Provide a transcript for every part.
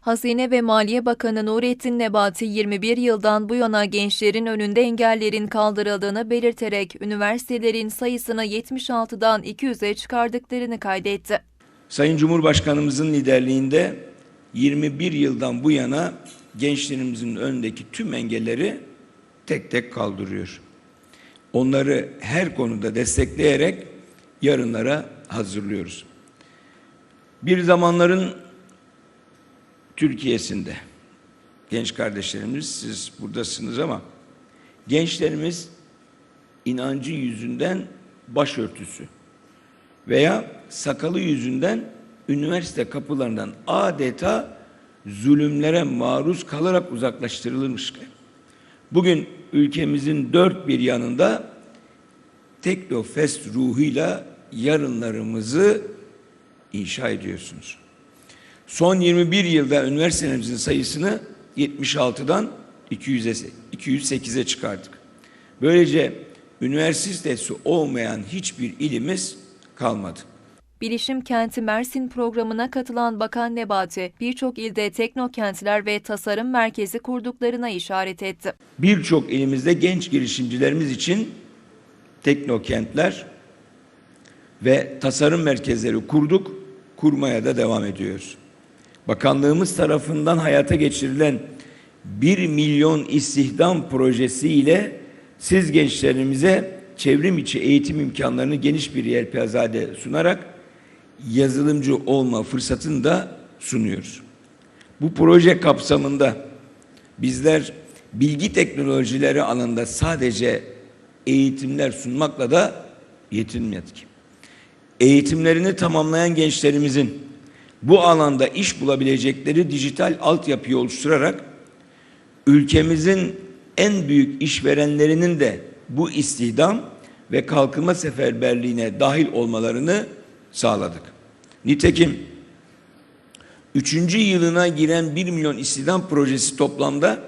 Hazine ve Maliye Bakanı Nurettin Nebati 21 yıldan bu yana gençlerin önünde engellerin kaldırıldığını belirterek üniversitelerin sayısını 76'dan 200'e çıkardıklarını kaydetti. Sayın Cumhurbaşkanımızın liderliğinde 21 yıldan bu yana gençlerimizin önündeki tüm engelleri tek tek kaldırıyor. Onları her konuda destekleyerek yarınlara hazırlıyoruz. Bir zamanların Türkiye'sinde genç kardeşlerimiz siz buradasınız ama gençlerimiz inancı yüzünden başörtüsü veya sakalı yüzünden üniversite kapılarından adeta zulümlere maruz kalarak uzaklaştırılmış. Bugün ülkemizin dört bir yanında Teknofest ruhuyla yarınlarımızı inşa ediyorsunuz. Son 21 yılda üniversitelerimizin sayısını 76'dan 200'e 208'e çıkardık. Böylece üniversitesi olmayan hiçbir ilimiz kalmadı. Bilişim Kenti Mersin programına katılan Bakan Nebati, birçok ilde teknokentler ve tasarım merkezi kurduklarına işaret etti. Birçok ilimizde genç girişimcilerimiz için teknokentler ve tasarım merkezleri kurduk, kurmaya da devam ediyoruz. Bakanlığımız tarafından hayata geçirilen 1 milyon istihdam projesi ile siz gençlerimize çevrim içi eğitim imkanlarını geniş bir yelpazede sunarak yazılımcı olma fırsatını da sunuyoruz. Bu proje kapsamında bizler bilgi teknolojileri alanında sadece eğitimler sunmakla da yetinmedik. Eğitimlerini tamamlayan gençlerimizin bu alanda iş bulabilecekleri dijital altyapıyı oluşturarak ülkemizin en büyük işverenlerinin de bu istihdam ve kalkınma seferberliğine dahil olmalarını sağladık. Nitekim üçüncü yılına giren 1 milyon istihdam projesi toplamda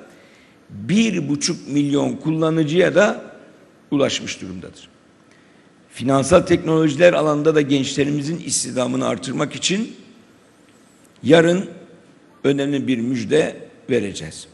bir buçuk milyon kullanıcıya da ulaşmış durumdadır. Finansal teknolojiler alanında da gençlerimizin istihdamını artırmak için yarın önemli bir müjde vereceğiz.